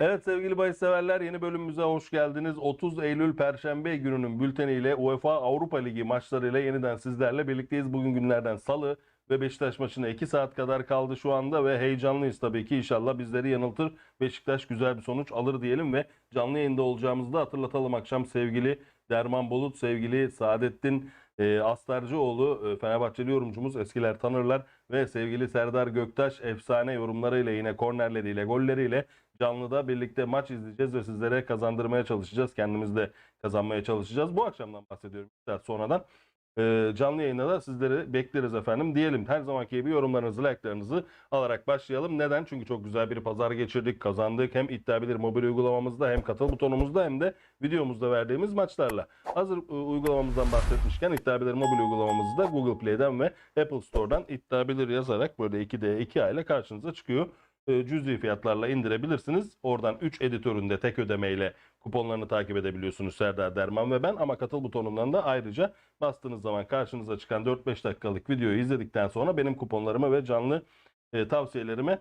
Evet sevgili bahis severler yeni bölümümüze hoş geldiniz. 30 Eylül Perşembe gününün bülteniyle UEFA Avrupa Ligi maçlarıyla yeniden sizlerle birlikteyiz. Bugün günlerden salı ve Beşiktaş maçına 2 saat kadar kaldı şu anda ve heyecanlıyız tabii ki. İnşallah bizleri yanıltır. Beşiktaş güzel bir sonuç alır diyelim ve canlı yayında olacağımızı da hatırlatalım akşam sevgili Derman Bulut, sevgili Saadettin e, Astarcıoğlu, e, Fenerbahçeli yorumcumuz eskiler tanırlar ve sevgili Serdar Göktaş efsane yorumlarıyla yine kornerleriyle, golleriyle canlıda birlikte maç izleyeceğiz ve sizlere kazandırmaya çalışacağız. Kendimiz de kazanmaya çalışacağız. Bu akşamdan bahsediyorum. Bir saat sonradan. Ee, canlı yayında da sizleri bekleriz efendim. Diyelim her zamanki gibi yorumlarınızı, like'larınızı alarak başlayalım. Neden? Çünkü çok güzel bir pazar geçirdik, kazandık. Hem iddia bilir mobil uygulamamızda hem katıl butonumuzda hem de videomuzda verdiğimiz maçlarla. Hazır e, uygulamamızdan bahsetmişken iddia bilir mobil uygulamamızı da Google Play'den ve Apple Store'dan iddia bilir yazarak böyle 2D 2A ile karşınıza çıkıyor e, cüzi fiyatlarla indirebilirsiniz. Oradan 3 editöründe tek ödemeyle kuponlarını takip edebiliyorsunuz Serdar Derman ve ben ama katıl butonundan da ayrıca bastığınız zaman karşınıza çıkan 4-5 dakikalık videoyu izledikten sonra benim kuponlarımı ve canlı e, tavsiyelerime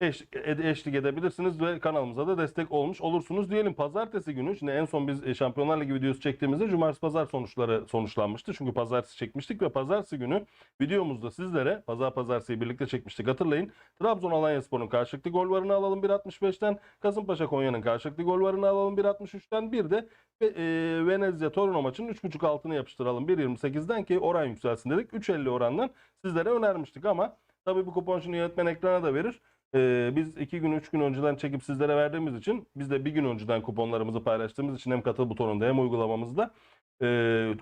eşlik, eşlik edebilirsiniz ve kanalımıza da destek olmuş olursunuz diyelim. Pazartesi günü şimdi en son biz e, Şampiyonlar Ligi videosu çektiğimizde cumartesi pazar sonuçları sonuçlanmıştı. Çünkü pazartesi çekmiştik ve pazartesi günü videomuzda sizlere pazar pazartesiyi birlikte çekmiştik hatırlayın. Trabzon Alanyaspor'un karşılıklı gol varını alalım 1.65'ten. Kasımpaşa Konya'nın karşılıklı gol varını alalım 1.63'ten. Bir de ve, e, Venezia Torino maçının 3.5 altını yapıştıralım 1.28'den ki oran yükselsin dedik. 3.50 orandan sizlere önermiştik ama tabii bu kupon şimdi yönetmen ekrana da verir. Ee, biz iki gün, üç gün önceden çekip sizlere verdiğimiz için biz de bir gün önceden kuponlarımızı paylaştığımız için hem katıl butonunda hem uygulamamızda e,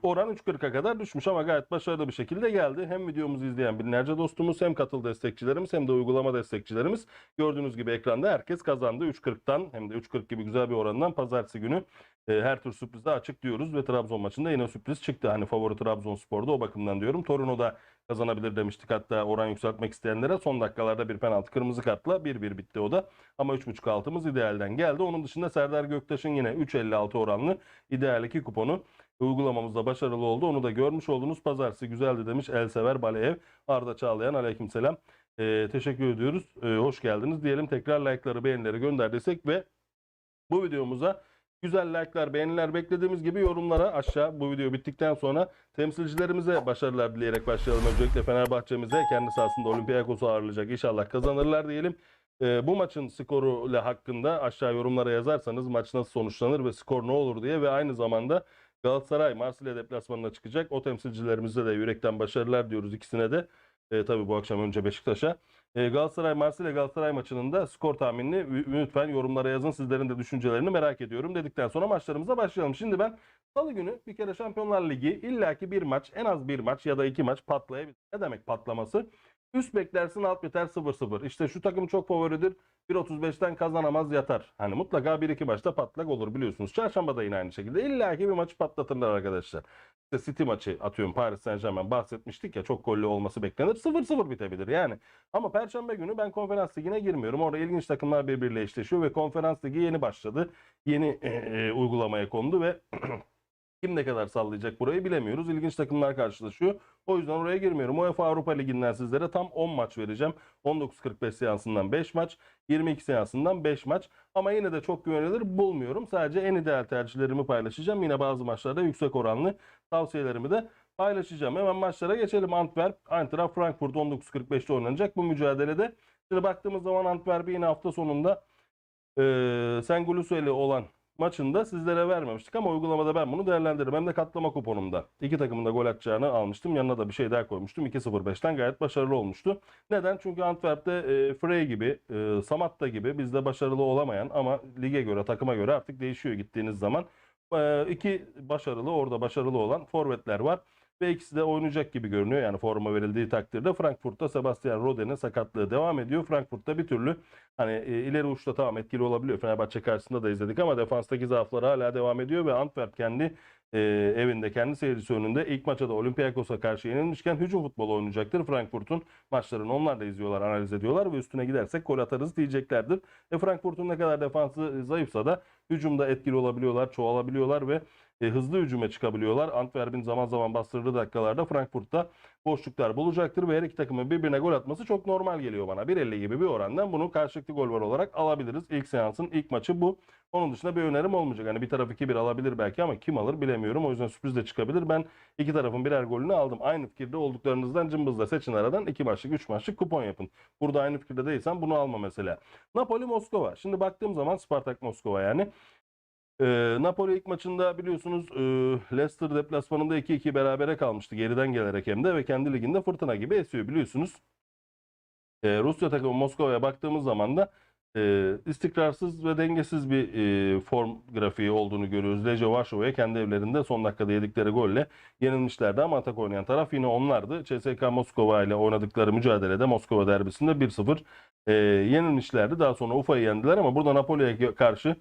oran 3.40'a kadar düşmüş ama gayet başarılı bir şekilde geldi. Hem videomuzu izleyen binlerce dostumuz hem katıl destekçilerimiz hem de uygulama destekçilerimiz gördüğünüz gibi ekranda herkes kazandı. 3.40'tan hem de 3.40 gibi güzel bir orandan pazartesi günü e, her tür sürprize açık diyoruz ve Trabzon maçında yine sürpriz çıktı. Hani favori Trabzonspor'da o bakımdan diyorum. Torino'da kazanabilir demiştik. Hatta oran yükseltmek isteyenlere son dakikalarda bir penaltı kırmızı kartla 1-1 bitti o da. Ama 3.5 altımız idealden geldi. Onun dışında Serdar Göktaş'ın yine 3.56 oranlı ideal 2 kuponu uygulamamızda başarılı oldu. Onu da görmüş oldunuz. Pazartesi güzeldi demiş Elsever Baleev. Arda Çağlayan aleykümselam. Ee, teşekkür ediyoruz. Ee, hoş geldiniz. Diyelim tekrar like'ları beğenileri gönderdiysek ve bu videomuza güzel like'lar, beğeniler beklediğimiz gibi yorumlara aşağı bu video bittikten sonra temsilcilerimize başarılar dileyerek başlayalım. Öncelikle Fenerbahçe'mize kendi sahasında Olympiakos'u ağırlayacak. İnşallah kazanırlar diyelim. Ee, bu maçın skoru ile hakkında aşağı yorumlara yazarsanız maç nasıl sonuçlanır ve skor ne olur diye ve aynı zamanda Galatasaray Marsilya deplasmanına çıkacak. O temsilcilerimize de yürekten başarılar diyoruz ikisine de. E, tabii bu akşam önce Beşiktaş'a. E, Galatasaray Marsilya Galatasaray maçının da skor tahminini lütfen yorumlara yazın. Sizlerin de düşüncelerini merak ediyorum dedikten sonra maçlarımıza başlayalım. Şimdi ben Salı günü bir kere Şampiyonlar Ligi illaki bir maç en az bir maç ya da iki maç patlayabilir. Ne demek patlaması? Üst beklersin alt biter 0-0. İşte şu takım çok favoridir. 1.35'ten kazanamaz yatar. Hani mutlaka 1-2 maçta patlak olur biliyorsunuz. Çarşamba da yine aynı şekilde. İlla ki bir maçı patlatırlar arkadaşlar. İşte City maçı atıyorum Paris Saint Germain bahsetmiştik ya çok gollü olması beklenir. 0-0 bitebilir yani. Ama Perşembe günü ben konferans ligine girmiyorum. Orada ilginç takımlar birbiriyle eşleşiyor ve konferans ligi yeni başladı. Yeni e, e, uygulamaya kondu ve kim ne kadar sallayacak burayı bilemiyoruz. İlginç takımlar karşılaşıyor. O yüzden oraya girmiyorum. UEFA Avrupa Ligi'nden sizlere tam 10 maç vereceğim. 19.45 seansından 5 maç, 22 seansından 5 maç. Ama yine de çok güvenilir bulmuyorum. Sadece en ideal tercihlerimi paylaşacağım. Yine bazı maçlarda yüksek oranlı tavsiyelerimi de paylaşacağım. Hemen maçlara geçelim. Antwerp, Eintracht Frankfurt 19.45'te oynanacak. Bu mücadelede şimdi baktığımız zaman Antwerp'i yine hafta sonunda e, Sengulusu ile olan maçında sizlere vermemiştik ama uygulamada ben bunu değerlendiririm. Hem de katlama kuponumda. İki takımın da gol atacağını almıştım. Yanına da bir şey daha koymuştum. 2-0-5'ten gayet başarılı olmuştu. Neden? Çünkü Antwerp'te e, Frey gibi, e, Samatta gibi bizde başarılı olamayan ama lige göre, takıma göre artık değişiyor gittiğiniz zaman. E, iki başarılı, orada başarılı olan forvetler var. Ve ikisi de oynayacak gibi görünüyor. Yani forma verildiği takdirde Frankfurt'ta Sebastian Rode'nin sakatlığı devam ediyor. Frankfurt'ta bir türlü hani e, ileri uçta tamam etkili olabiliyor. Fenerbahçe karşısında da izledik ama defanstaki zaafları hala devam ediyor ve Antwerp kendi e, evinde kendi seyircisi önünde ilk maçta da Olympiakos'a karşı yenilmişken hücum futbolu oynayacaktır. Frankfurt'un maçlarını onlar da izliyorlar, analiz ediyorlar ve üstüne gidersek gol atarız diyeceklerdir. E Frankfurt'un ne kadar defansı zayıfsa da hücumda etkili olabiliyorlar, çoğalabiliyorlar ve e, hızlı hücuma çıkabiliyorlar. Antwerp'in zaman zaman bastırdığı dakikalarda Frankfurt'ta boşluklar bulacaktır ve her iki takımın birbirine gol atması çok normal geliyor bana. 1.50 gibi bir orandan bunu karşılıklı gol var olarak alabiliriz. İlk seansın ilk maçı bu. Onun dışında bir önerim olmayacak. Hani bir taraf 2-1 alabilir belki ama kim alır bilemiyorum. O yüzden sürpriz de çıkabilir. Ben iki tarafın birer golünü aldım. Aynı fikirde olduklarınızdan cımbızla seçin aradan 2 maçlık 3 maçlık kupon yapın. Burada aynı fikirde değilsen bunu alma mesela. Napoli Moskova. Şimdi baktığım zaman Spartak Moskova yani. Ee, Napoli ilk maçında biliyorsunuz e, Leicester deplasmanında 2-2 berabere kalmıştı geriden gelerek hem de ve kendi liginde fırtına gibi esiyor biliyorsunuz. Ee, Rusya takımı Moskova'ya baktığımız zaman da e, istikrarsız ve dengesiz bir e, form grafiği olduğunu görüyoruz. Legia Varşova'ya kendi evlerinde son dakikada yedikleri golle yenilmişlerdi ama atak oynayan taraf yine onlardı. CSKA Moskova ile oynadıkları mücadelede Moskova derbisinde 1-0 e, yenilmişlerdi. Daha sonra Ufa'yı yendiler ama burada Napoli'ye karşı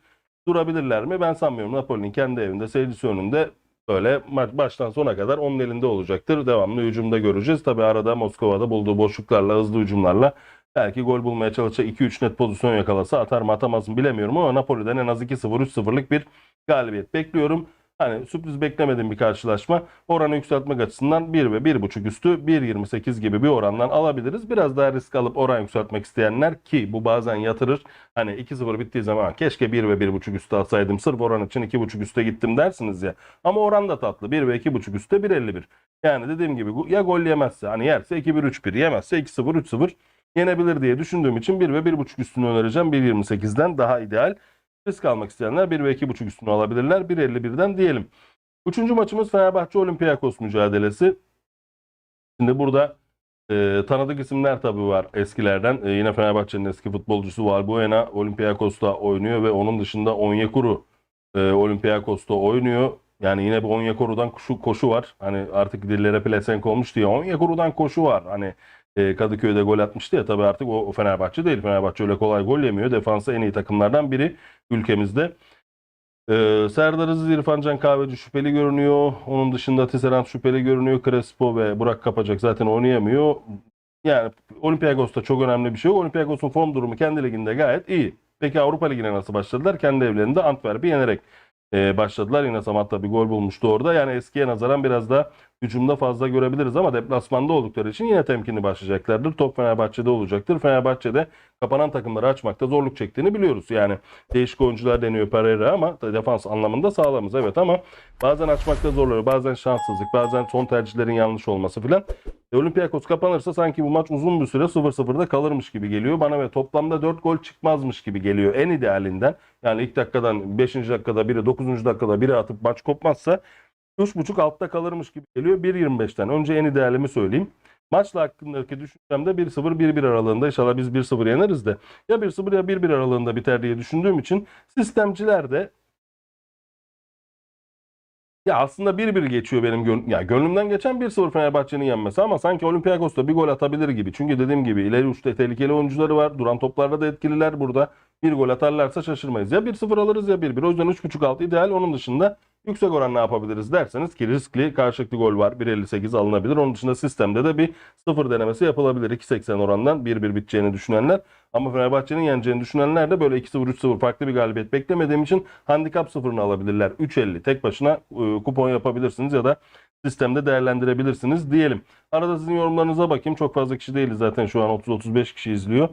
durabilirler mi? Ben sanmıyorum. Napoli'nin kendi evinde, seyircisi önünde böyle baştan sona kadar onun elinde olacaktır. Devamlı hücumda göreceğiz. Tabi arada Moskova'da bulduğu boşluklarla, hızlı hücumlarla belki gol bulmaya çalışacak 2-3 net pozisyon yakalasa atar mı atamaz mı bilemiyorum ama Napoli'den en az 2-0, 3-0'lık bir galibiyet bekliyorum. Hani sürpriz beklemediğim bir karşılaşma. Oranı yükseltmek açısından 1 ve 1.5 üstü 1.28 gibi bir orandan alabiliriz. Biraz daha risk alıp oran yükseltmek isteyenler ki bu bazen yatırır. Hani 2-0 bittiği zaman keşke 1 ve 1.5 üstü alsaydım sırf oran için 2.5 üste gittim dersiniz ya. Ama oran da tatlı. 1 ve 2.5 üstte 1.51. Yani dediğim gibi ya gol yemezse hani yerse 2-1 3-1 yemezse 2-0 3-0 yenebilir diye düşündüğüm için 1 ve 1.5 üstünü önereceğim. 1.28'den daha ideal. Risk almak isteyenler 1 ve 2.5 üstünü alabilirler. 1.51'den diyelim. Üçüncü maçımız Fenerbahçe Olympiakos mücadelesi. Şimdi burada e, tanıdık isimler tabii var eskilerden. E, yine Fenerbahçe'nin eski futbolcusu Valbuena Olympiakos'ta oynuyor ve onun dışında Onyekuru e, Olympiakos'ta oynuyor. Yani yine bir Onyekuru'dan koşu, koşu var. Hani artık dillere pelesenk olmuş diye Onyekuru'dan koşu var. Hani e, Kadıköy'de gol atmıştı ya tabii artık o, Fenerbahçe değil. Fenerbahçe öyle kolay gol yemiyor. Defansı en iyi takımlardan biri ülkemizde. Ee, Serdar Aziz İrfan Can Kahveci şüpheli görünüyor. Onun dışında Tisserand şüpheli görünüyor. Crespo ve Burak Kapacak zaten oynayamıyor. Yani Olympiakos'ta çok önemli bir şey yok. Olympiakos'un form durumu kendi liginde gayet iyi. Peki Avrupa Ligi'ne nasıl başladılar? Kendi evlerinde Antwerp'i yenerek e, başladılar. Yine Samat'ta bir gol bulmuştu orada. Yani eskiye nazaran biraz da hücumda fazla görebiliriz ama deplasmanda oldukları için yine temkinli başlayacaklardır. Top Fenerbahçe'de olacaktır. Fenerbahçe'de kapanan takımları açmakta zorluk çektiğini biliyoruz. Yani değişik oyuncular deniyor Pereira ama defans anlamında sağlamız evet ama bazen açmakta zorluyor. Bazen şanssızlık, bazen son tercihlerin yanlış olması filan. E, Olympiakos kapanırsa sanki bu maç uzun bir süre 0-0'da kalırmış gibi geliyor bana ve toplamda 4 gol çıkmazmış gibi geliyor en idealinden. Yani ilk dakikadan 5. dakikada biri 9. dakikada biri atıp maç kopmazsa 3.5 altta kalırmış gibi geliyor 1.25'ten. Önce en idealimi söyleyeyim. Maçla hakkındaki düşüncemde 1-0 1-1 aralığında inşallah biz 1-0 yeneriz de ya 1-0 ya 1-1 aralığında biter diye düşündüğüm için sistemciler de ya aslında 1-1 geçiyor benim gön ya gönlümden geçen 1-0 Fenerbahçe'nin yenmesi ama sanki Olympiakos'ta bir gol atabilir gibi. Çünkü dediğim gibi ileri uçta tehlikeli oyuncuları var. Duran toplarda da etkililer burada. Bir gol atarlarsa şaşırmayız. Ya 1-0 alırız ya 1-1. O yüzden 3.5 alt ideal. Onun dışında yüksek oran ne yapabiliriz derseniz ki riskli karşılıklı gol var. 1.58 alınabilir. Onun dışında sistemde de bir 0 denemesi yapılabilir. 2.80 orandan 1-1 biteceğini düşünenler. Ama Fenerbahçe'nin yeneceğini düşünenler de böyle 2-0 3-0 farklı bir galibiyet beklemediğim için handikap sıfırını alabilirler. 3.50 tek başına e, kupon yapabilirsiniz ya da sistemde değerlendirebilirsiniz diyelim. Arada sizin yorumlarınıza bakayım. Çok fazla kişi değiliz zaten şu an 30-35 kişi izliyor.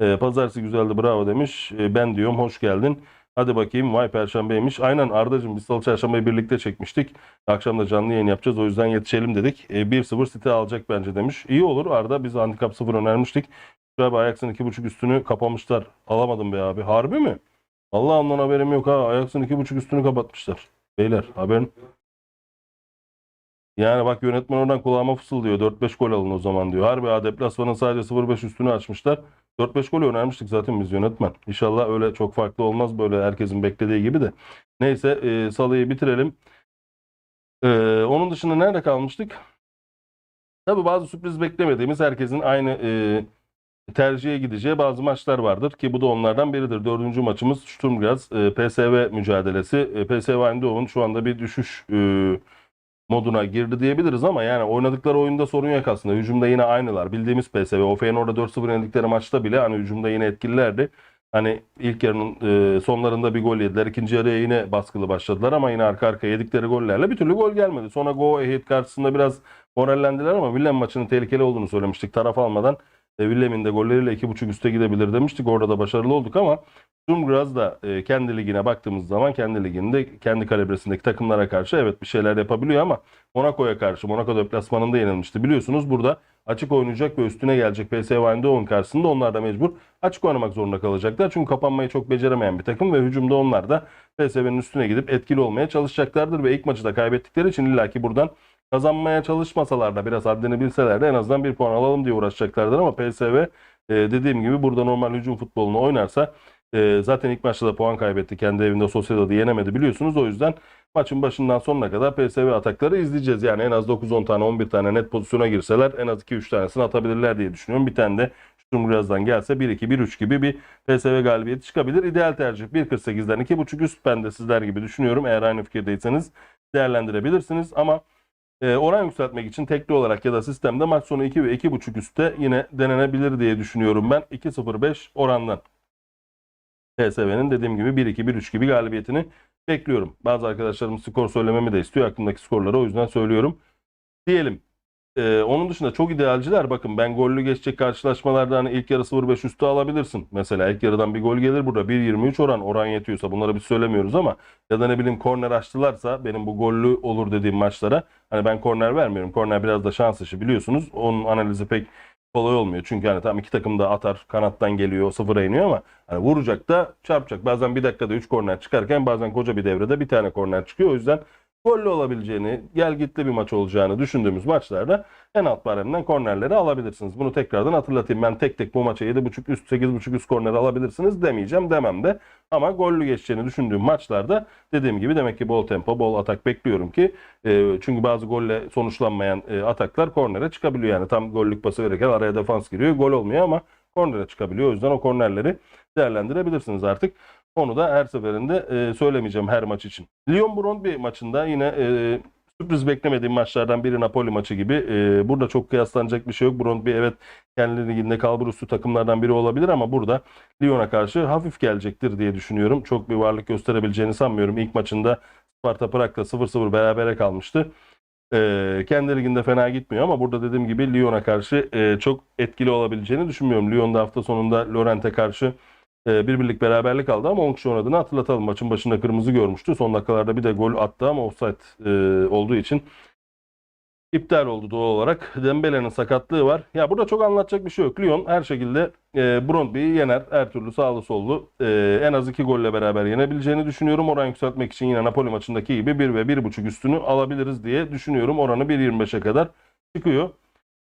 E, pazartesi güzeldi bravo demiş. E, ben diyorum hoş geldin. Hadi bakayım vay perşembeymiş. Aynen Arda'cığım biz salı çarşambayı birlikte çekmiştik. Akşam da canlı yayın yapacağız o yüzden yetişelim dedik. E, 1-0 City alacak bence demiş. İyi olur Arda biz handikap 0 önermiştik. Abi Ajax'ın 2.5 üstünü kapamışlar. Alamadım be abi. Harbi mi? Allah ondan haberim yok ha. Ajax'ın 2.5 üstünü kapatmışlar. Beyler haberin. Yani bak yönetmen oradan kulağıma fısıldıyor. 4-5 gol alın o zaman diyor. Harbi ha deplasmanın sadece 0-5 üstünü açmışlar. 4-5 gol önermiştik zaten biz yönetmen. İnşallah öyle çok farklı olmaz böyle herkesin beklediği gibi de. Neyse e, salıyı bitirelim. E, onun dışında nerede kalmıştık? Tabii bazı sürpriz beklemediğimiz herkesin aynı e, tercihe gideceği bazı maçlar vardır ki bu da onlardan biridir. Dördüncü maçımız Sturm Graz e, PSV mücadelesi. E, PSV Eindhoven şu anda bir düşüş e, moduna girdi diyebiliriz ama yani oynadıkları oyunda sorun yok aslında. Hücumda yine aynılar. Bildiğimiz PSV. O Feyenoord'a 4-0 yenildikleri maçta bile hani hücumda yine etkililerdi. Hani ilk yarının e, sonlarında bir gol yediler. İkinci yarıya yine baskılı başladılar ama yine arka arkaya yedikleri gollerle bir türlü gol gelmedi. Sonra Go Ahead karşısında biraz morallendiler ama Willem maçının tehlikeli olduğunu söylemiştik. Taraf almadan Willem'in de golleriyle 2.5 üste gidebilir demiştik. Orada da başarılı olduk ama Sturmgraz da e, kendi ligine baktığımız zaman kendi liginde kendi kalibresindeki takımlara karşı evet bir şeyler yapabiliyor ama Monaco'ya karşı Monaco deplasmanında yenilmişti. Biliyorsunuz burada açık oynayacak ve üstüne gelecek PSV Eindhoven karşısında onlar da mecbur açık oynamak zorunda kalacaklar. Çünkü kapanmayı çok beceremeyen bir takım ve hücumda onlar da PSV'nin üstüne gidip etkili olmaya çalışacaklardır ve ilk maçı da kaybettikleri için illaki buradan kazanmaya çalışmasalar da biraz haddini bilseler de en azından bir puan alalım diye uğraşacaklardır ama PSV e, dediğim gibi burada normal hücum futbolunu oynarsa e, zaten ilk maçta da puan kaybetti. Kendi evinde Sociedad'ı yenemedi biliyorsunuz. O yüzden maçın başından sonuna kadar PSV atakları izleyeceğiz. Yani en az 9-10 tane 11 tane net pozisyona girseler en az 2-3 tanesini atabilirler diye düşünüyorum. Bir tane de Sturmgraz'dan gelse 1-2, 1-3 gibi bir PSV galibiyeti çıkabilir. İdeal tercih 1.48'den 2.5 üst. Ben de sizler gibi düşünüyorum. Eğer aynı fikirdeyseniz değerlendirebilirsiniz. Ama e, oran yükseltmek için tekli olarak ya da sistemde maç sonu 2 ve 2.5 üstte yine denenebilir diye düşünüyorum ben. 2.05 orandan. PSV'nin dediğim gibi 1-2, 1-3 gibi galibiyetini bekliyorum. Bazı arkadaşlarım skor söylememi de istiyor. Aklımdaki skorları o yüzden söylüyorum. Diyelim. Ee, onun dışında çok idealciler bakın ben gollü geçecek karşılaşmalarda hani ilk yarı 0-5 üstü alabilirsin. Mesela ilk yarıdan bir gol gelir burada 1-23 oran oran yetiyorsa bunları biz söylemiyoruz ama ya da ne bileyim korner açtılarsa benim bu gollü olur dediğim maçlara hani ben korner vermiyorum. Korner biraz da şans işi biliyorsunuz. Onun analizi pek kolay olmuyor. Çünkü hani tam iki takım da atar kanattan geliyor sıfıra iniyor ama hani vuracak da çarpacak. Bazen bir dakikada 3 korner çıkarken bazen koca bir devrede bir tane korner çıkıyor. O yüzden gollü olabileceğini, gel gitli bir maç olacağını düşündüğümüz maçlarda en alt baremden kornerleri alabilirsiniz. Bunu tekrardan hatırlatayım. Ben tek tek bu maça 7.5 üst 8.5 üst korner alabilirsiniz demeyeceğim demem de. Ama gollü geçeceğini düşündüğüm maçlarda dediğim gibi demek ki bol tempo, bol atak bekliyorum ki e, çünkü bazı golle sonuçlanmayan e, ataklar kornere çıkabiliyor. Yani tam gollük pası verirken araya defans giriyor. Gol olmuyor ama kornere çıkabiliyor. O yüzden o kornerleri değerlendirebilirsiniz artık. Onu da her seferinde e, söylemeyeceğim her maç için. Lyon Brøndby maçında yine e, sürpriz beklemediğim maçlardan biri Napoli maçı gibi. E, burada çok kıyaslanacak bir şey yok. Brøndby evet kendi liginde kalbur üstü takımlardan biri olabilir ama burada Lyon'a karşı hafif gelecektir diye düşünüyorum. Çok bir varlık gösterebileceğini sanmıyorum. İlk maçında Sparta Prag'la 0-0 berabere kalmıştı. E, kendi liginde fena gitmiyor ama burada dediğim gibi Lyon'a karşı e, çok etkili olabileceğini düşünmüyorum. Lyon'da hafta sonunda Lorent'e karşı bir birlik beraberlik aldı ama 10 kişi oynadığını hatırlatalım. Maçın başında kırmızı görmüştü. Son dakikalarda bir de gol attı ama offside e, olduğu için iptal oldu doğal olarak. Dembele'nin sakatlığı var. Ya burada çok anlatacak bir şey yok. Lyon her şekilde e, Brøndby'yi yener. Her türlü sağlı sollu. E, en az iki golle beraber yenebileceğini düşünüyorum. Oran yükseltmek için yine Napoli maçındaki gibi 1 ve 1.5 üstünü alabiliriz diye düşünüyorum. Oranı 1.25'e kadar çıkıyor.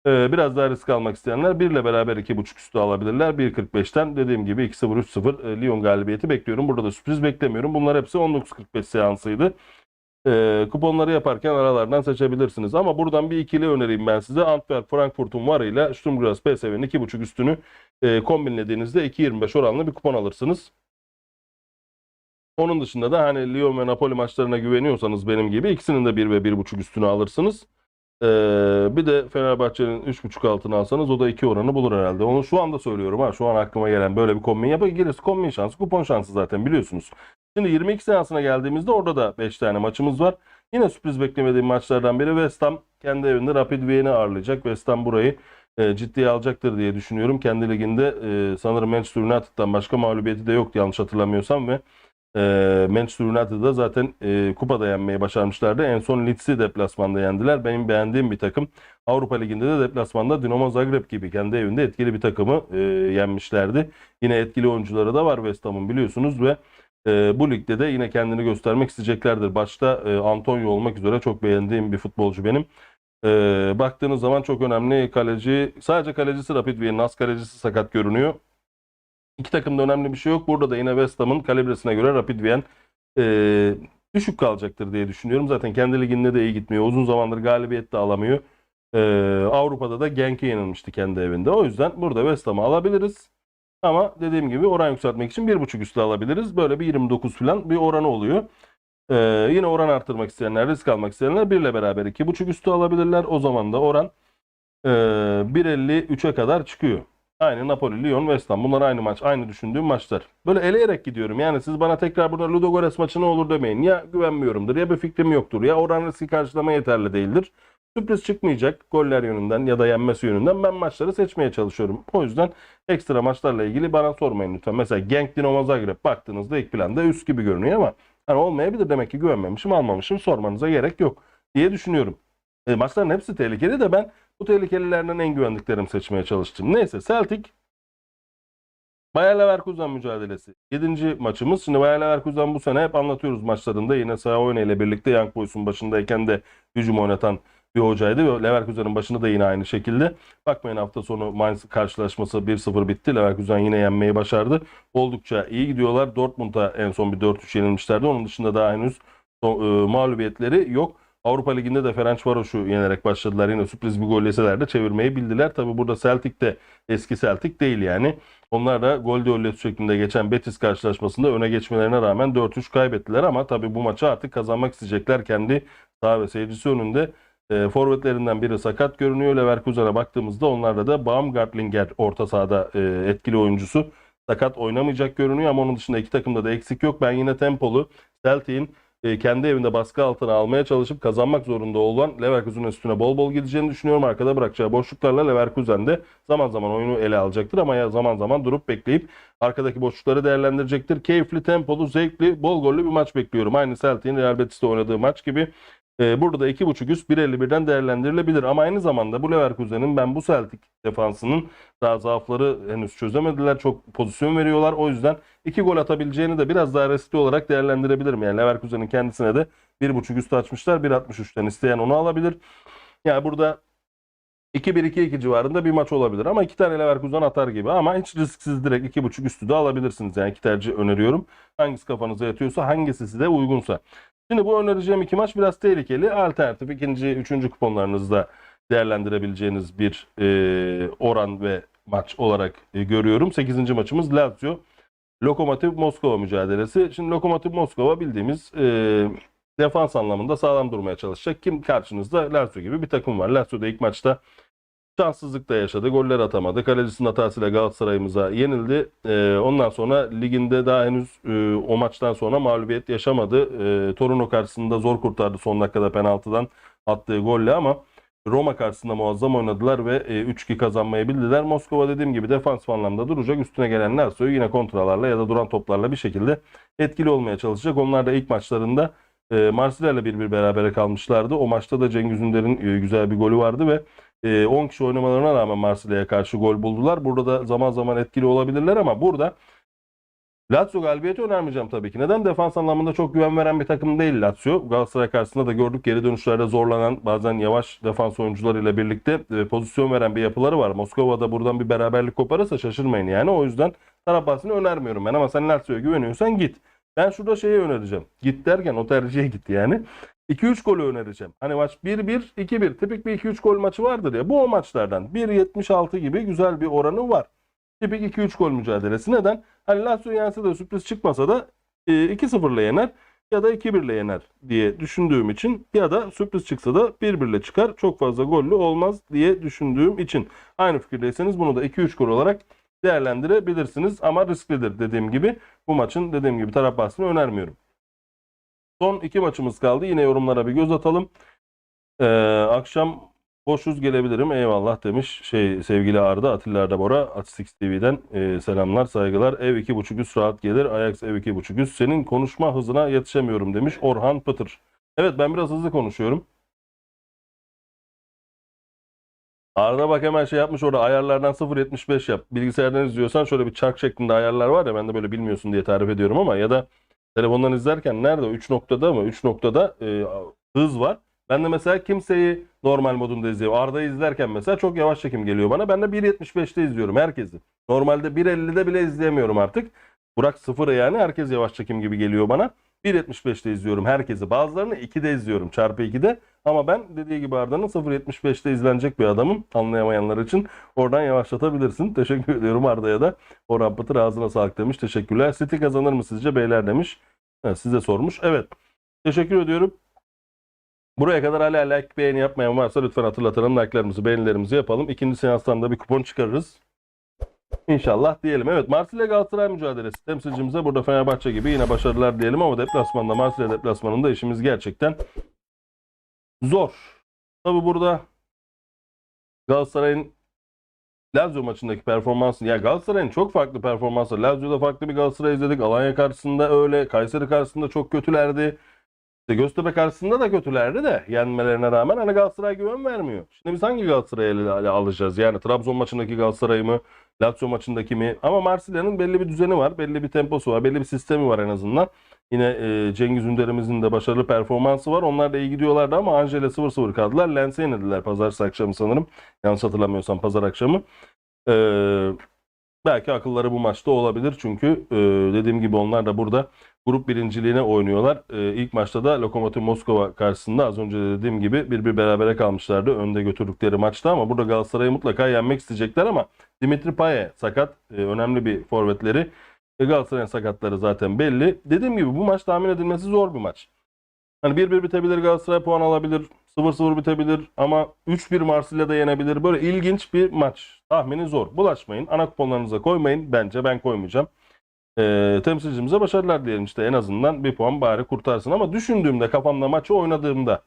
Ee, biraz daha risk almak isteyenler 1 ile beraber 2.5 üstü alabilirler. 1.45'ten dediğim gibi 2-0 3-0 e, Lyon galibiyeti bekliyorum. Burada da sürpriz beklemiyorum. Bunlar hepsi 19.45 seansıydı. Ee, kuponları yaparken aralardan seçebilirsiniz. Ama buradan bir ikili önereyim ben size. Antwerp Frankfurt'un varıyla Sturm Graz PSV'nin 2.5 üstünü e, kombinlediğinizde 2.25 oranlı bir kupon alırsınız. Onun dışında da hani Lyon ve Napoli maçlarına güveniyorsanız benim gibi ikisinin de 1 ve 1.5 üstünü alırsınız. Ee, bir de Fenerbahçe'nin 3.5 altını alsanız o da 2 oranı bulur herhalde. Onu şu anda söylüyorum ha. Şu an aklıma gelen böyle bir kombin yapın. Gerisi kombin şansı, kupon şansı zaten biliyorsunuz. Şimdi 22 seansına geldiğimizde orada da 5 tane maçımız var. Yine sürpriz beklemediğim maçlardan biri West Ham kendi evinde Rapid Vienna ağırlayacak. West Ham burayı e, ciddiye alacaktır diye düşünüyorum. Kendi liginde e, sanırım Manchester United'dan başka mağlubiyeti de yoktu yanlış hatırlamıyorsam ve e, Manchester United'da zaten e, kupada yenmeyi başarmışlardı. En son Leeds'i deplasmanda yendiler. Benim beğendiğim bir takım. Avrupa Ligi'nde de deplasmanda Dinamo Zagreb gibi kendi evinde etkili bir takımı e, yenmişlerdi. Yine etkili oyuncuları da var West Ham'ın biliyorsunuz ve e, bu ligde de yine kendini göstermek isteyeceklerdir. Başta e, Antonio olmak üzere çok beğendiğim bir futbolcu benim. E, baktığınız zaman çok önemli kaleci. Sadece kalecisi Rapid Vienna, az kalecisi sakat görünüyor. İki takımda önemli bir şey yok. Burada da yine West Ham'ın kalibresine göre Rapid Wien e, düşük kalacaktır diye düşünüyorum. Zaten kendi liginde de iyi gitmiyor. Uzun zamandır galibiyet de alamıyor. E, Avrupa'da da Genk'e yenilmişti kendi evinde. O yüzden burada West Ham'ı alabiliriz. Ama dediğim gibi oran yükseltmek için 1.5 üstü alabiliriz. Böyle bir 29 falan bir oranı oluyor. Ee, yine oran arttırmak isteyenler, risk almak isteyenler 1 ile beraber 2.5 üstü alabilirler. O zaman da oran e, 1.53'e kadar çıkıyor. Aynı Napoli, Lyon, West Ham. Bunlar aynı maç. Aynı düşündüğüm maçlar. Böyle eleyerek gidiyorum. Yani siz bana tekrar burada Ludogorets maçı ne olur demeyin. Ya güvenmiyorumdur ya bir fikrim yoktur. Ya oran riski karşılama yeterli değildir. Sürpriz çıkmayacak goller yönünden ya da yenmesi yönünden ben maçları seçmeye çalışıyorum. O yüzden ekstra maçlarla ilgili bana sormayın lütfen. Mesela Genk Dinamo Zagreb baktığınızda ilk planda üst gibi görünüyor ama hani olmayabilir demek ki güvenmemişim almamışım sormanıza gerek yok diye düşünüyorum. E, maçların hepsi tehlikeli de ben bu tehlikelilerden en güvendiklerimi seçmeye çalıştım. Neyse Celtic Bayer Leverkusen mücadelesi. 7. maçımız. Şimdi Bayer Leverkusen bu sene hep anlatıyoruz maçlarında. Yine Saha ile birlikte Young Boys'un başındayken de hücum oynatan bir hocaydı ve Leverkusen'in başında da yine aynı şekilde. Bakmayın hafta sonu Mainz karşılaşması 1-0 bitti. Leverkusen yine yenmeyi başardı. Oldukça iyi gidiyorlar. Dortmund'a en son bir 4-3 yenilmişlerdi. Onun dışında daha henüz e, mağlubiyetleri yok. Avrupa Ligi'nde de Ferencvaros'u yenerek başladılar. Yine sürpriz bir gol yeseler de çevirmeyi bildiler. Tabi burada Celtic de eski Celtic değil yani. Onlar da gol de şeklinde geçen Betis karşılaşmasında öne geçmelerine rağmen 4-3 kaybettiler ama tabi bu maçı artık kazanmak isteyecekler kendi saha ve seyircisi önünde. E, forvetlerinden biri sakat görünüyor. Leverkusen'a baktığımızda onlarda da Baumgartlinger orta sahada e, etkili oyuncusu sakat oynamayacak görünüyor ama onun dışında iki takımda da eksik yok. Ben yine tempolu Celtic'in e, kendi evinde baskı altına almaya çalışıp kazanmak zorunda olan Leverkusen'in üstüne bol bol gideceğini düşünüyorum. Arkada bırakacağı boşluklarla Leverkusen de zaman zaman oyunu ele alacaktır ama ya zaman zaman durup bekleyip arkadaki boşlukları değerlendirecektir. Keyifli, tempolu, zevkli, bol gollü bir maç bekliyorum. Aynı Celtic'in Real Betis'te oynadığı maç gibi. E, burada da 2.5 üst 1.51'den değerlendirilebilir ama aynı zamanda bu Leverkusen'in ben bu Celtic defansının daha zaafları henüz çözemediler. Çok pozisyon veriyorlar. O yüzden 2 gol atabileceğini de biraz daha riskli olarak değerlendirebilirim. Yani Leverkusen'in kendisine de 1.5 üst açmışlar. 1.63'ten isteyen onu alabilir. Yani burada 2-1-2-2 civarında bir maç olabilir ama iki tane Leverkusen atar gibi ama hiç risksiz direkt 2.5 üstü de alabilirsiniz. Yani iki tercih öneriyorum. Hangisi kafanıza yatıyorsa hangisi size uygunsa. Şimdi bu önereceğim iki maç biraz tehlikeli. Alternatif ikinci, üçüncü kuponlarınızda değerlendirebileceğiniz bir e, oran ve maç olarak e, görüyorum. Sekizinci maçımız Lazio. Lokomotiv Moskova mücadelesi. Şimdi Lokomotiv Moskova bildiğimiz e, defans anlamında sağlam durmaya çalışacak. Kim karşınızda? Lazio gibi bir takım var. Lazio da ilk maçta şanssızlık da yaşadı. Goller atamadı. Kalecisinin hatasıyla Galatasaray'ımıza yenildi. Ee, ondan sonra liginde daha henüz e, o maçtan sonra mağlubiyet yaşamadı. E, Torino karşısında zor kurtardı son dakikada penaltıdan attığı golle ama Roma karşısında muazzam oynadılar ve e, 3-2 kazanmayı bildiler. Moskova dediğim gibi defans anlamda duracak. Üstüne gelen Lazio'yu yine kontralarla ya da duran toplarla bir şekilde etkili olmaya çalışacak. Onlar da ilk maçlarında e, Marsilya ile bir bir berabere kalmışlardı. O maçta da Cengiz Ünder'in e, güzel bir golü vardı ve 10 kişi oynamalarına rağmen Marsilya'ya karşı gol buldular. Burada da zaman zaman etkili olabilirler ama burada Lazio galibiyeti önermeyeceğim tabii ki. Neden? Defans anlamında çok güven veren bir takım değil Lazio. Galatasaray karşısında da gördük geri dönüşlerde zorlanan bazen yavaş defans oyuncularıyla birlikte e, pozisyon veren bir yapıları var. Moskova'da buradan bir beraberlik koparırsa şaşırmayın yani. O yüzden taraf önermiyorum ben ama sen Lazio'ya güveniyorsan git. Ben şurada şeyi önereceğim. Git derken o tercihe git yani. 2-3 golü önereceğim. Hani maç 1-1, 2-1. Tipik bir 2-3 gol maçı vardır ya. Bu o maçlardan. 1.76 gibi güzel bir oranı var. Tipik 2-3 gol mücadelesi. Neden? Hani Lazio yense de sürpriz çıkmasa da 2-0 ile yener ya da 2-1 ile yener diye düşündüğüm için ya da sürpriz çıksa da 1-1 ile çıkar. Çok fazla gollü olmaz diye düşündüğüm için. Aynı fikirdeyseniz bunu da 2-3 gol olarak değerlendirebilirsiniz ama risklidir dediğim gibi. Bu maçın dediğim gibi taraf bahsini önermiyorum. Son iki maçımız kaldı. Yine yorumlara bir göz atalım. Ee, akşam boşuz gelebilirim. Eyvallah demiş şey sevgili Arda Atilla Arda Bora Atistix TV'den e, selamlar saygılar. Ev iki buçuk üst rahat gelir. Ajax ev iki buçuk üst. Senin konuşma hızına yetişemiyorum demiş Orhan Pıtır. Evet ben biraz hızlı konuşuyorum. Arda bak hemen şey yapmış orada ayarlardan 0.75 yap. Bilgisayardan izliyorsan şöyle bir çark şeklinde ayarlar var ya ben de böyle bilmiyorsun diye tarif ediyorum ama ya da telefondan izlerken nerede? 3 noktada mı? 3 noktada e, hız var. Ben de mesela kimseyi normal modunda izliyorum. Arda'yı izlerken mesela çok yavaş çekim geliyor bana. Ben de 1.75'te izliyorum herkesi. Normalde 1.50'de bile izleyemiyorum artık. Burak sıfır yani herkes yavaş çekim gibi geliyor bana. 1.75'te izliyorum herkesi. Bazılarını 2'de izliyorum çarpı 2'de. Ama ben dediği gibi Arda'nın 0.75'te izlenecek bir adamım. Anlayamayanlar için oradan yavaşlatabilirsin. Teşekkür ediyorum Arda'ya da. Orhan Pıtır ağzına sağlık demiş. Teşekkürler. City kazanır mı sizce beyler demiş. Ha, size sormuş. Evet. Teşekkür ediyorum. Buraya kadar hala like beğeni yapmayan varsa lütfen hatırlatalım. Like'larımızı, beğenilerimizi yapalım. İkinci seanstan da bir kupon çıkarırız. İnşallah diyelim. Evet Marsilya Galatasaray mücadelesi temsilcimize burada Fenerbahçe gibi yine başarılar diyelim ama deplasmanda Marsilya deplasmanında işimiz gerçekten zor. Tabi burada Galatasaray'ın Lazio maçındaki performansı ya Galatasaray'ın çok farklı performansı. Lazio'da farklı bir Galatasaray izledik. Alanya karşısında öyle. Kayseri karşısında çok kötülerdi. İşte Göztepe karşısında da kötülerdi de yenmelerine rağmen hani Galatasaray güven vermiyor. Şimdi biz hangi Galatasaray'ı alacağız? Yani Trabzon maçındaki Galatasaray mı? Lazio maçındaki mi? Ama Marsilya'nın belli bir düzeni var. Belli bir temposu var. Belli bir sistemi var en azından. Yine e, Cengiz Ünder'imizin de başarılı performansı var. Onlar da iyi gidiyorlardı ama Angela 0-0 kaldılar. Lens'e yenildiler pazartesi akşamı sanırım. Yanlış hatırlamıyorsam pazar akşamı. Ee, belki akılları bu maçta olabilir. Çünkü e, dediğim gibi onlar da burada grup birinciliğine oynuyorlar. Ee, ilk maçta da Lokomotiv Moskova karşısında az önce de dediğim gibi bir bir berabere kalmışlardı önde götürdükleri maçta ama burada Galatasaray'ı mutlaka yenmek isteyecekler ama Dimitri Paye sakat. Ee, önemli bir forvetleri. E, Galatasaray'ın sakatları zaten belli. Dediğim gibi bu maç tahmin edilmesi zor bir maç. Hani 1-1 bitebilir Galatasaray puan alabilir. 0-0 bitebilir ama 3-1 Marsilya'da yenebilir. Böyle ilginç bir maç. Tahmini zor. Bulaşmayın. Ana kuponlarınıza koymayın. Bence ben koymayacağım. Ee, temsilcimize başarılar diyelim işte en azından bir puan bari kurtarsın ama düşündüğümde kafamda maçı oynadığımda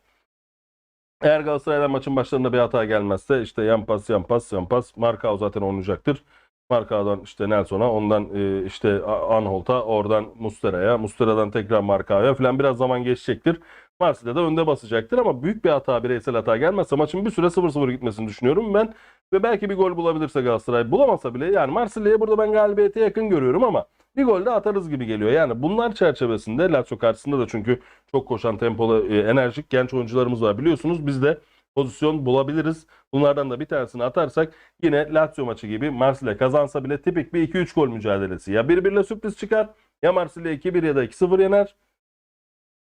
eğer Galatasaray'dan maçın başlarında bir hata gelmezse işte yan pas yan pas yan pas Markao zaten oynayacaktır. Markao'dan işte Nelson'a ondan e, işte Anholt'a oradan Mustera'ya Mustera'dan tekrar Markao'ya falan biraz zaman geçecektir. Marsilya'da önde basacaktır ama büyük bir hata bireysel hata gelmezse maçın bir süre 0-0 gitmesini düşünüyorum ben. Ve belki bir gol bulabilirse Galatasaray bulamasa bile yani Marsilya'yı burada ben galibiyete yakın görüyorum ama bir gol de atarız gibi geliyor. Yani bunlar çerçevesinde Lazio karşısında da çünkü çok koşan tempolu e, enerjik genç oyuncularımız var biliyorsunuz. Biz de pozisyon bulabiliriz. Bunlardan da bir tanesini atarsak yine Lazio maçı gibi Marsilya kazansa bile tipik bir 2-3 gol mücadelesi. Ya 1-1 ile sürpriz çıkar ya Marsilya 2-1 ya da 2-0 yener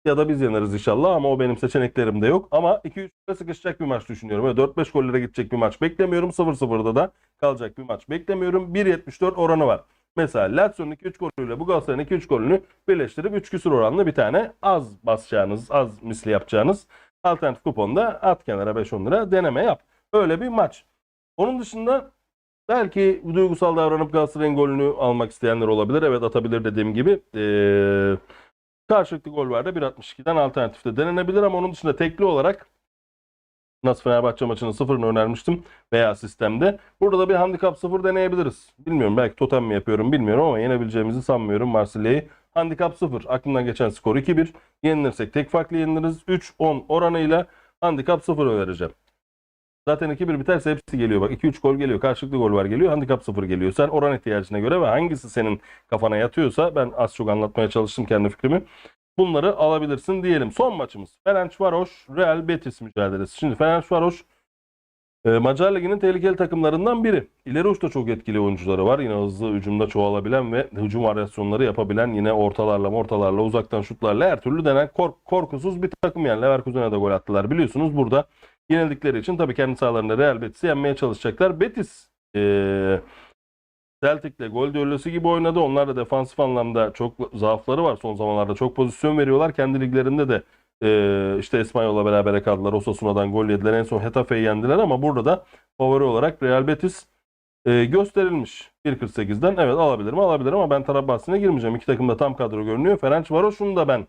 ya da biz yeneriz inşallah ama o benim seçeneklerimde yok. Ama 2-3'e sıkışacak bir maç düşünüyorum. Böyle 4-5 gollere gidecek bir maç beklemiyorum. 0-0'da da kalacak bir maç beklemiyorum. 1.74 oranı var. Mesela Lazio'nun 2-3 golüyle bu Galatasaray'ın 2-3 golünü birleştirip 3 küsur oranlı bir tane az basacağınız, az misli yapacağınız alternatif kuponda at kenara 5-10 lira deneme yap. Öyle bir maç. Onun dışında belki duygusal davranıp Galatasaray'ın golünü almak isteyenler olabilir. Evet atabilir dediğim gibi. Ee, karşılıklı gol var da 1.62'den alternatifte denenebilir ama onun dışında tekli olarak nasıl Fenerbahçe maçının sıfırını önermiştim veya sistemde. Burada da bir handikap sıfır deneyebiliriz. Bilmiyorum belki totem mi yapıyorum bilmiyorum ama yenebileceğimizi sanmıyorum Marsilya'yı. Handikap sıfır. Aklımdan geçen skor 2-1. Yenilirsek tek farklı yeniliriz. 3-10 oranıyla handikap sıfır önereceğim. Zaten 2-1 biterse hepsi geliyor. Bak 2-3 gol geliyor. Karşılıklı gol var geliyor. Handikap 0 geliyor. Sen oran ihtiyacına göre ve hangisi senin kafana yatıyorsa ben az çok anlatmaya çalıştım kendi fikrimi. Bunları alabilirsin diyelim. Son maçımız Ferencvaros Real Betis mücadelesi. Şimdi Ferencvaros e, Macar Ligi'nin tehlikeli takımlarından biri. İleri uçta çok etkili oyuncuları var. Yine hızlı hücumda çoğalabilen ve hücum varyasyonları yapabilen yine ortalarla ortalarla uzaktan şutlarla her türlü denen kork- korkusuz bir takım yani. Leverkusen'e de gol attılar biliyorsunuz. Burada yenildikleri için tabii kendi sahalarında Real Betis'i yenmeye çalışacaklar. Betis e, Celtic'le gol düellosu gibi oynadı. Onlar da defansif anlamda çok zaafları var. Son zamanlarda çok pozisyon veriyorlar. Kendi liglerinde de e, işte Espanyol'la beraber kaldılar. Osasuna'dan gol yediler. En son Hetafe'yi yendiler ama burada da favori olarak Real Betis e, gösterilmiş. 1.48'den evet alabilir mi? Alabilir ama ben taraf bahsine girmeyeceğim. İki takım da tam kadro görünüyor. Ferencvaros'un da ben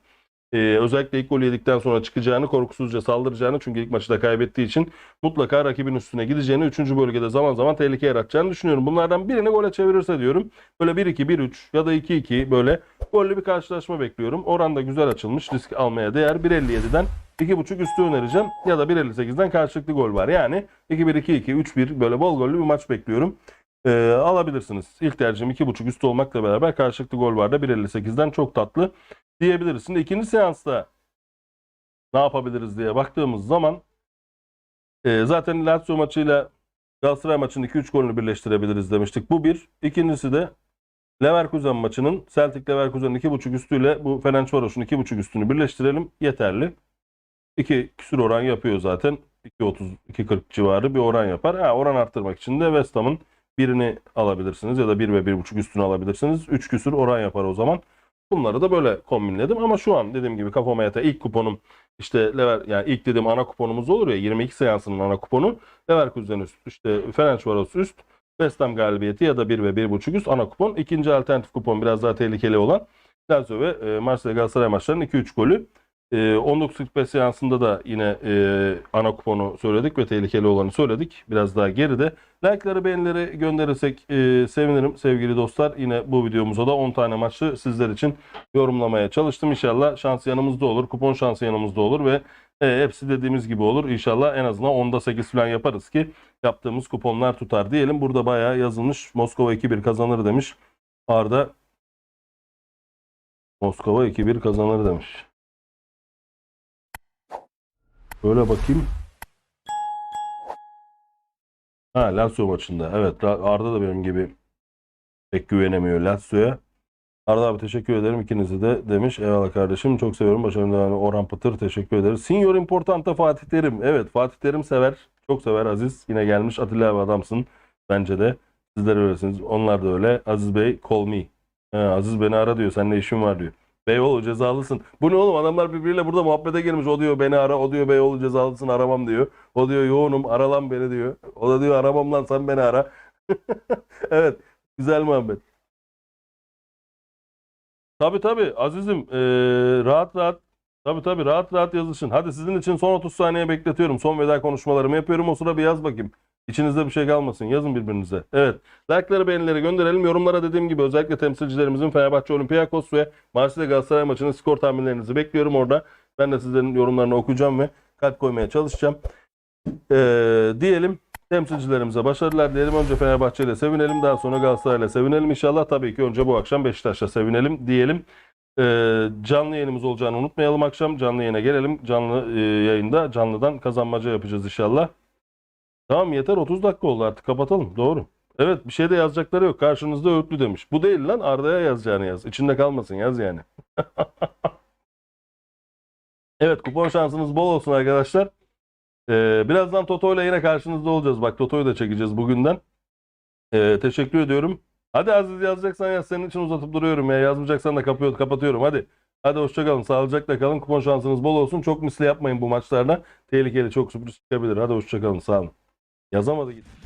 e, özellikle ilk gol yedikten sonra çıkacağını, korkusuzca saldıracağını çünkü ilk maçı da kaybettiği için mutlaka rakibin üstüne gideceğini, 3. bölgede zaman zaman tehlike yaratacağını düşünüyorum. Bunlardan birini gole çevirirse diyorum. Böyle 1-2, 1-3 ya da 2-2 böyle gollü bir karşılaşma bekliyorum. Oran da güzel açılmış. Risk almaya değer. 1.57'den 2.5 üstü önereceğim. Ya da 1.58'den karşılıklı gol var. Yani 2-1, 2-2, 3-1 böyle bol gollü bir maç bekliyorum. Ee, alabilirsiniz. İlk tercihim 2.5 üstü olmakla beraber karşılıklı gol var da 1.58'den çok tatlı diyebiliriz. Şimdi ikinci seansta ne yapabiliriz diye baktığımız zaman e, zaten Lazio maçıyla Galatasaray maçının 2-3 golünü birleştirebiliriz demiştik. Bu bir. İkincisi de Leverkusen maçının Celtic Leverkusen'in 2.5 üstüyle bu Ferencvaros'un 2.5 üstünü birleştirelim. Yeterli. 2 küsür oran yapıyor zaten. 2.30 2.40 civarı bir oran yapar. Ha, oran arttırmak için de West Ham'ın birini alabilirsiniz ya da 1 ve 1.5 üstünü alabilirsiniz. 3 küsür oran yapar o zaman. Bunları da böyle kombinledim ama şu an dediğim gibi kafama yatan ilk kuponum işte Lever yani ilk dediğim ana kuponumuz olur ya 22 seansının ana kuponu Leverkusen üst, işte Ferencvaros üst, West Ham galibiyeti ya da 1 ve 1.5 üst ana kupon. İkinci alternatif kupon biraz daha tehlikeli olan Lazio ve e, Marsilya Galatasaray maçlarının 2-3 golü. E, 19.45 seansında da yine e, ana kuponu söyledik ve tehlikeli olanı söyledik. Biraz daha geride. Like'ları beğenileri gönderirsek e, sevinirim sevgili dostlar. Yine bu videomuza da 10 tane maçı sizler için yorumlamaya çalıştım. İnşallah şans yanımızda olur. Kupon şansı yanımızda olur ve e, hepsi dediğimiz gibi olur. İnşallah en azından 10'da 8 falan yaparız ki yaptığımız kuponlar tutar diyelim. Burada bayağı yazılmış. Moskova 2-1 kazanır demiş. Arda Moskova 2-1 kazanır demiş. Böyle bakayım. Ha Lazio maçında. Evet Arda da benim gibi pek güvenemiyor Lazio'ya. Arda abi teşekkür ederim ikinizi de demiş. Eyvallah kardeşim. Çok seviyorum. Başarılı devamı. Orhan Pıtır teşekkür ederiz. Senior Importante Fatih Terim. Evet Fatih Terim sever. Çok sever Aziz. Yine gelmiş. Atilla abi adamsın. Bence de. Sizler öylesiniz. Onlar da öyle. Aziz Bey call me. Ha, Aziz beni ara diyor. Seninle işim var diyor. Beyoğlu cezalısın. Bu ne oğlum? Adamlar birbiriyle burada muhabbete girmiş. O diyor beni ara. O diyor Beyoğlu cezalısın aramam diyor. O diyor yoğunum ara lan beni diyor. O da diyor aramam lan sen beni ara. Evet. Güzel muhabbet. Tabii tabii Azizim eee, rahat rahat tabii tabii rahat rahat yazışın. Hadi sizin için son 30 saniye bekletiyorum. Son veda konuşmalarımı yapıyorum. O sıra bir yaz bakayım. İçinizde bir şey kalmasın. Yazın birbirinize. Evet. Like'ları beğenileri gönderelim. Yorumlara dediğim gibi özellikle temsilcilerimizin Fenerbahçe Olympiakos ve Marsilya Galatasaray maçının skor tahminlerinizi bekliyorum orada. Ben de sizlerin yorumlarını okuyacağım ve kalp koymaya çalışacağım. Eee, diyelim temsilcilerimize başarılar diyelim. Önce Fenerbahçe ile sevinelim. Daha sonra Galatasaray ile sevinelim inşallah. Tabii ki önce bu akşam Beşiktaş'la sevinelim diyelim. Ee, canlı yayınımız olacağını unutmayalım akşam. Canlı yayına gelelim. Canlı e, yayında canlıdan kazanmaca yapacağız inşallah. Tamam yeter 30 dakika oldu artık kapatalım. Doğru. Evet bir şey de yazacakları yok. Karşınızda Öğütlü demiş. Bu değil lan Arda'ya yazacağını yaz. İçinde kalmasın yaz yani. Evet kupon şansınız bol olsun arkadaşlar. Ee, birazdan Toto ile yine karşınızda olacağız. Bak Toto'yu da çekeceğiz bugünden. Ee, teşekkür ediyorum. Hadi Aziz yazacaksan yaz. Senin için uzatıp duruyorum ya. Yazmayacaksan da kapıyor, kapatıyorum. Hadi. Hadi hoşçakalın. Sağlıcakla kalın. Kupon şansınız bol olsun. Çok misli yapmayın bu maçlarda. Tehlikeli çok sürpriz çıkabilir. Hadi hoşçakalın. Sağ olun. Yazamadı gitti.